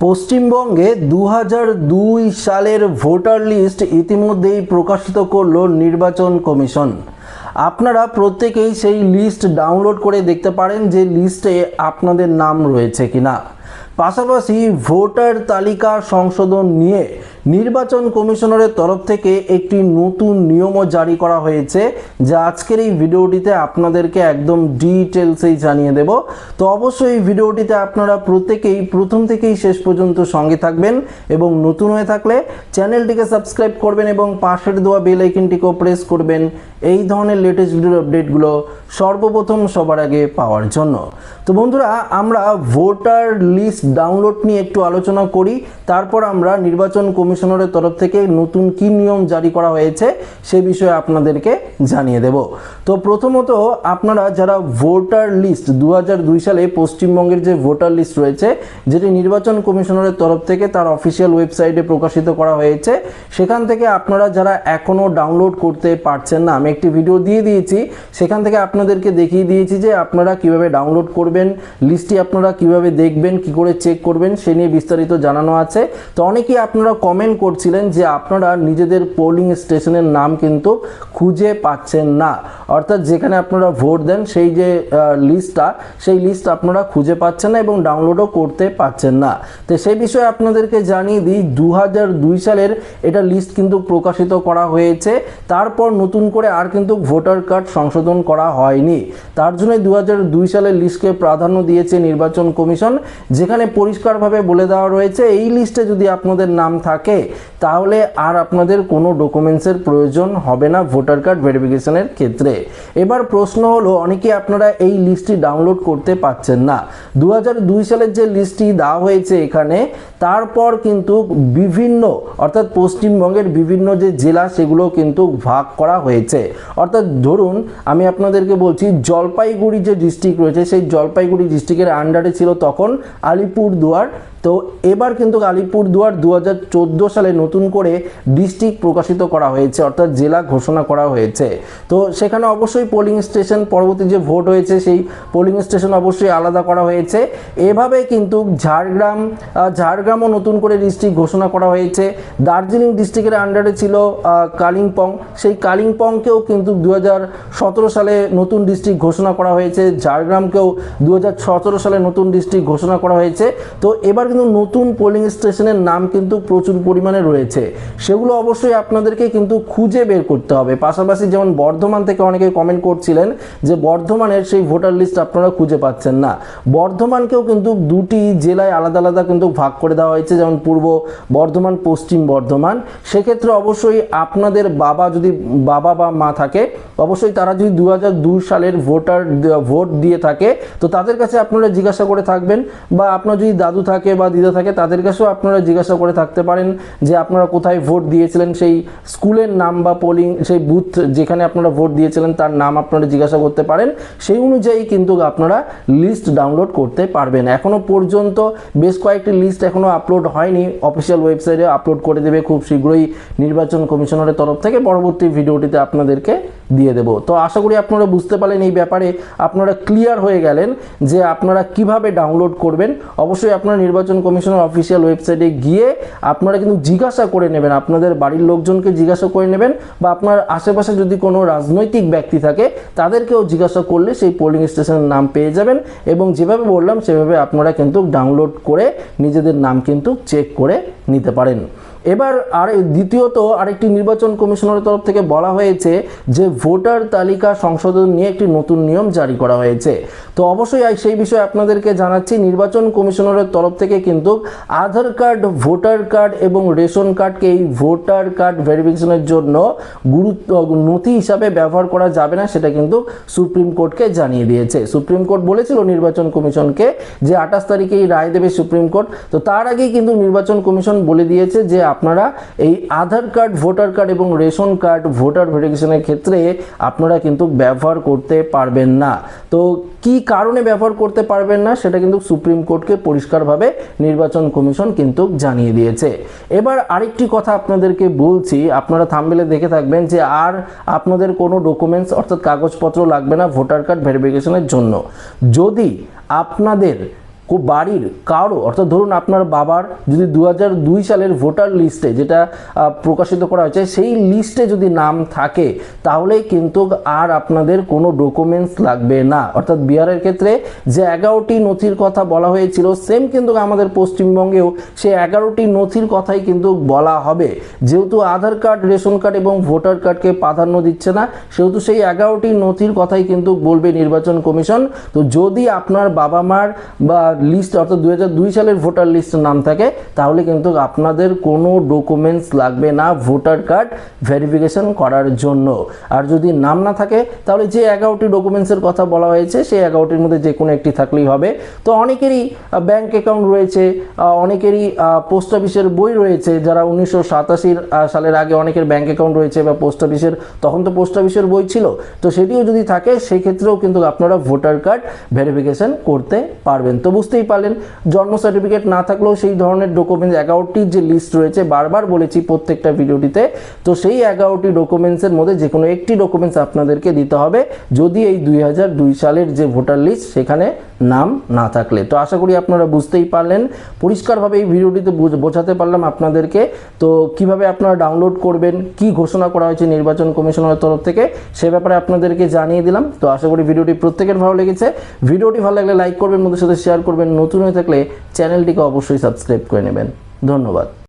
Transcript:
পশ্চিমবঙ্গে দু দুই সালের ভোটার লিস্ট ইতিমধ্যেই প্রকাশিত করল নির্বাচন কমিশন। আপনারা প্রত্যেকেই সেই লিস্ট ডাউনলোড করে দেখতে পারেন যে লিস্টে আপনাদের নাম রয়েছে কিনা। পাশাপাশি ভোটার তালিকা সংশোধন নিয়ে নির্বাচন কমিশনারের তরফ থেকে একটি নতুন নিয়মও জারি করা হয়েছে, যা আজকের এই ভিডিওটিতে আপনাদেরকে একদম ডিটেলসেই জানিয়ে দেব। তো অবশ্যই এই ভিডিওটিতে আপনারা প্রত্যেকেই, প্রথম থেকেই শেষ পর্যন্ত সঙ্গে থাকবেন এবং নতুন হয়ে থাকলে চ্যানেলটিকে সাবস্ক্রাইব করবেন এবং পাশের দেওয়া বেল আইকনটিকেও প্রেস করবেন এই ধরনের লেটেস্ট ভিডিওর আপডেটগুলো সর্বপ্রথম সবার আগে পাওয়ার জন্য। তো বন্ধুরা, আমরা ভোটার লিস্ট ডাউনলোড নিয়ে একটু আলোচনা করি। তারপর আমরা নির্বাচন কমিশনারের তরফ থেকে নতুন কি নিয়ম জারি করা হয়েছে সে বিষয়ে আপনাদেরকে জানিয়ে দেব। তো প্রথমত আপনারা যারা ভোটার লিস্ট দু সালে পশ্চিমবঙ্গের যে ভোটার লিস্ট রয়েছে, যেটি নির্বাচন কমিশনারের তরফ থেকে তার অফিসিয়াল ওয়েবসাইটে প্রকাশিত করা হয়েছে, সেখান থেকে আপনারা যারা এখনও ডাউনলোড করতে পারছেন না, আমি একটি ভিডিও দিয়ে দিয়েছি, সেখান থেকে আপনাদেরকে দেখিয়ে দিয়েছি যে আপনারা কীভাবে ডাউনলোড করবেন, লিস্টটি আপনারা কীভাবে দেখবেন, কি করে চেক করবেন, সে নিয়ে বিস্তারিত জানানো আছে। তো অনেকেই আপনারা কমেন্ট করছিলেন যে আপনারা নিজেদের পোলিং স্টেশনের নাম কিন্তু খুঁজে পাচ্ছেন না। অর্থাৎ যেখানে আপনারা ভোট দেন, সেই যে লিস্টটা সেই লিস্ট আপনারা খুঁজে পাচ্ছেন না এবং ডাউনলোডও করতে পাচ্ছেন না। তো সেই বিষয়ে আপনাদেরকে জানিয়ে দিই দু সালের এটা লিস্ট কিন্তু প্রকাশিত করা হয়েছে। তারপর নতুন করে আর কিন্তু ভোটার কার্ড সংশোধন করা হয়নি। তার জন্য দু সালের লিস্টকে প্রাধান্য দিয়েছে নির্বাচন কমিশন, যেখানে পরিষ্কারভাবে বলে দেওয়া রয়েছে, এই লিস্টে যদি আপনাদের নাম থাকে, তাহলে আর আপনাদের কোনো ডকুমেন্টসের প্রয়োজন হবে না ভোটার কার্ড ভেরিফিকেশনের ক্ষেত্রে। এবার প্রশ্ন হলো, অনেকে আপনারা এই লিস্টটি ডাউনলোড করতে পারছেন না। দু সালের যে লিস্টটি দেওয়া হয়েছে এখানে তারপর কিন্তু বিভিন্ন অর্থাৎ পশ্চিমবঙ্গের বিভিন্ন যে জেলা সেগুলো কিন্তু ভাগ করা হয়েছে। অর্থাৎ ধরুন আমি আপনাদেরকে বলছি জলপাইগুড়ি যে ডিস্ট্রিক্ট রয়েছে সেই জলপাইগুড়ি ডিস্ট্রিক্টের আন্ডারে ছিল তখন আলিপুরদুয়ার। তো এবার কিন্তু আলিপুরদুয়ার দু হাজার চোদ্দ সালে নতুন করে ডিস্ট্রিক্ট প্রকাশিত করা হয়েছে অর্থাৎ জেলা ঘোষণা করা হয়েছে। তো সেখানে অবশ্যই পোলিং স্টেশন পরবর্তী যে ভোট হয়েছে সেই পোলিং স্টেশন অবশ্যই আলাদা করা হয়েছে। এভাবে কিন্তু ঝাড়গ্রাম আহ, ঝাড়গ্রামও নতুন করে ডিস্ট্রিক্ট ঘোষণা করা হয়েছে। দার্জিলিং ডিস্ট্রিক্টের আন্ডারে ছিল কালিম্পং। সেই কালিম্পংকেও কিন্তু দু হাজার সতেরো সালে নতুন ডিস্ট্রিক্ট ঘোষণা করা হয়েছে। ঝাড়গ্রামকেও দু হাজার সতেরো সালে নতুন ডিস্ট্রিক্ট ঘোষণা করা হয়েছে। তো এবার কিন্তু নতুন পোলিং স্টেশনের নাম কিন্তু প্রচুর পরিমাণে রয়েছে। সেগুলো অবশ্যই আপনাদেরকে কিন্তু খুঁজে বের করতে হবে। পাশাপাশি যেমন বর্ধমান থেকে অনেকে কমেন্ট করছিলেন যে বর্ধমানের সেই ভোটার লিস্ট আপনারা খুঁজে পাচ্ছেন না। বর্ধমানকেও কিন্তু দুটি জেলায় আলাদা আলাদা কিন্তু ভাগ করে দেওয়া হয়েছে, যেমন পূর্ব বর্ধমান, পশ্চিম বর্ধমান। সেক্ষেত্রে অবশ্যই আপনাদের বাবা যদি বাবা বা মা থাকে, অবশ্যই তারা যদি দুই হাজার দুই সালের ভোটার ভোট দিয়ে থাকে, তো তাদের কাছে আপনারা জিজ্ঞাসা করে থাকবেন। বা আপনার যদি দাদু থাকে বা দিদা থাকে, তাদের কাছেও আপনারা জিজ্ঞাসা করে থাকতে পারেন যে আপনারা কোথায় ভোট দিয়েছিলেন। সেই স্কুলের নাম বা পোলিং সেই বুথ যেখানে আপনারা ভোট দিয়েছিলেন, তার নাম আপনারা জিজ্ঞাসা করতে পারেন। সেই অনুযায়ী কিন্তু আপনারা লিস্ট ডাউনলোড করতে পারবেন। এখনও পর্যন্ত বেশ কয়েকটি লিস্ট এখনও আপলোড হয়নি অফিসিয়াল ওয়েবসাইটে আপলোড করে দেবে খুব শীঘ্রই নির্বাচন কমিশনারের তরফ থেকে। পরবর্তী ভিডিওটিতে আপনাদেরকে দিয়ে দেব। তো আশা করি আপনারা বুঝতে পারলেন এই ব্যাপারে। আপনারা ক্লিয়ার হয়ে গেলেন যে আপনারা কীভাবে ডাউনলোড করবেন। অবশ্যই আপনারা নির্বাচন কমিশনের অফিসিয়াল ওয়েবসাইটে গিয়ে আপনারা কিন্তু জিজ্ঞাসা করে নেবেন। আপনাদের বাড়ির লোকজনকে জিজ্ঞাসা করে নেবেন বা আপনার আশেপাশে যদি কোনো রাজনৈতিক ব্যক্তি থাকে, তাদেরকেও জিজ্ঞাসা করলে সেই পোলিং স্টেশনের নাম পেয়ে যাবেন এবং যেভাবে বললাম, সেভাবে আপনারা কিন্তু ডাউনলোড করে নিজেদের নাম কিন্তু চেক করে নিতে পারেন। এবার আর দ্বিতীয়ত আরেকটি নির্বাচন কমিশনের তরফ থেকে বলা হয়েছে যে ভোটার তালিকা সংশোধন নিয়ে একটি নতুন নিয়ম জারি করা হয়েছে। তো অবশ্যই সেই বিষয়ে আপনাদেরকে জানাচ্ছি, নির্বাচন কমিশনারের তরফ থেকে কিন্তু আধার কার্ড, ভোটার কার্ড এবং রেশন কার্ডকে এই ভোটার কার্ড ভেরিফিকেশনের জন্য গুরুত্ব, নথি হিসাবে ব্যবহার করা যাবে না, সেটা কিন্তু সুপ্রিম কোর্টকে জানিয়ে দিয়েছে। সুপ্রিম কোর্ট বলেছিল নির্বাচন কমিশনকে যে আঠাশ তারিখে এই রায় দেবে সুপ্রিম কোর্ট। তো তার আগেই কিন্তু নির্বাচন কমিশন বলে দিয়েছে যে আপনারা এই আধার কার্ড, ভোটার কার্ড এবং রেশন কার্ড, ভোটার ভেরিফিকেশনের ক্ষেত্রে আপনারা কিন্তু ব্যবহার করতে পারবেন না। তো কি কারণে ব্যবহার করতে পারবেন না সেটা কিন্তু সুপ্রিম কোর্টকে পরিষ্কারভাবে নির্বাচন কমিশন কিন্তু জানিয়ে দিয়েছে। এবার আরেকটি কথা আপনাদেরকে বলছি, আপনারা থামবেলে দেখে থাকবেন যে আর আপনাদের কোনো ডকুমেন্টস অর্থাৎ কাগজপত্র লাগবে না ভোটার কার্ড ভেরিফিকেশনের জন্য। যদি আপনাদের বাড়ির কারও, অর্থাৎ ধরুন আপনার বাবার যদি দু সালের ভোটার লিস্টে যেটা প্রকাশিত করা হয়েছে, সেই লিস্টে যদি নাম থাকে তাহলে কিন্তু আর আপনাদের কোনো ডকুমেন্টস লাগবে না। অর্থাৎ বিহারের ক্ষেত্রে যে এগারোটি নথির কথা বলা হয়েছিল সেম কিন্তু আমাদের পশ্চিমবঙ্গেও সে এগারোটি নথির কথাই কিন্তু বলা হবে। যেহেতু আধার কার্ড, রেশন কার্ড এবং ভোটার কার্ডকে প্রাধান্য দিচ্ছে না, সেহেতু সেই এগারোটি নথির কথাই কিন্তু বলবে নির্বাচন কমিশন। তো যদি আপনার বাবা মার বা লিস্ট অর্থাৎ দুই সালের ভোটার লিস্টের নাম থাকে, তাহলে কিন্তু আপনাদের কোনো ডকুমেন্টস লাগবে না ভোটার কার্ড ভেরিফিকেশন করার জন্য। আর যদি নাম না থাকে, তাহলে যে এগারোটি ডকুমেন্টসের কথা বলা হয়েছে, সেই এগারোটির মধ্যে যে কোনো একটি থাকলেই হবে। তো অনেকেরই ব্যাংক অ্যাকাউন্ট রয়েছে অনেকেরই পোস্ট অফিসের বই রয়েছে, যারা উনিশশো সালের আগে অনেকের ব্যাংক অ্যাকাউন্ট রয়েছে বা পোস্ট অফিসের তখন তো পোস্ট অফিসের বই ছিল। তো সেটিও যদি থাকে, সেক্ষেত্রেও কিন্তু আপনারা ভোটার কার্ড ভেরিফিকেশন করতে পারবেন। তো বুঝতেই পারলেন, জন্ম সার্টিফিকেট না থাকলেও সেই ধরনের ডকুমেন্টস এগারোটির যে লিস্ট রয়েছে, বারবার বলেছি প্রত্যেকটা ভিডিওটিতে তো সেই এগারোটি ডকুমেন্টসের মধ্যে যে কোনো একটি ডকুমেন্টস আপনাদেরকে দিতে হবে। যদি এই দুই হাজার দুই সালের যে ভোটার লিস্ট সেখানে নাম না থাকলে। তো আশা করি আপনারা বুঝতেই পারলেন। পরিষ্কারভাবে এই ভিডিওটিতে বুঝ- বোঝাতে পারলাম আপনাদেরকে। তো কীভাবে আপনারা ডাউনলোড করবেন, কি ঘোষণা করা হয়েছে নির্বাচন কমিশনের তরফ থেকে, সে ব্যাপারে আপনাদেরকে জানিয়ে দিলাম। তো আশা করি ভিডিওটি প্রত্যেকের ভালো লেগেছে। ভিডিওটি ভালো লাগলে লাইক করবেন, বন্ধুদের সাথে শেয়ার করবেন। নতুন হয়ে থাকলে চ্যানেলটিকে অবশ্যই সাবস্ক্রাইব করে নেবেন। ধন্যবাদ।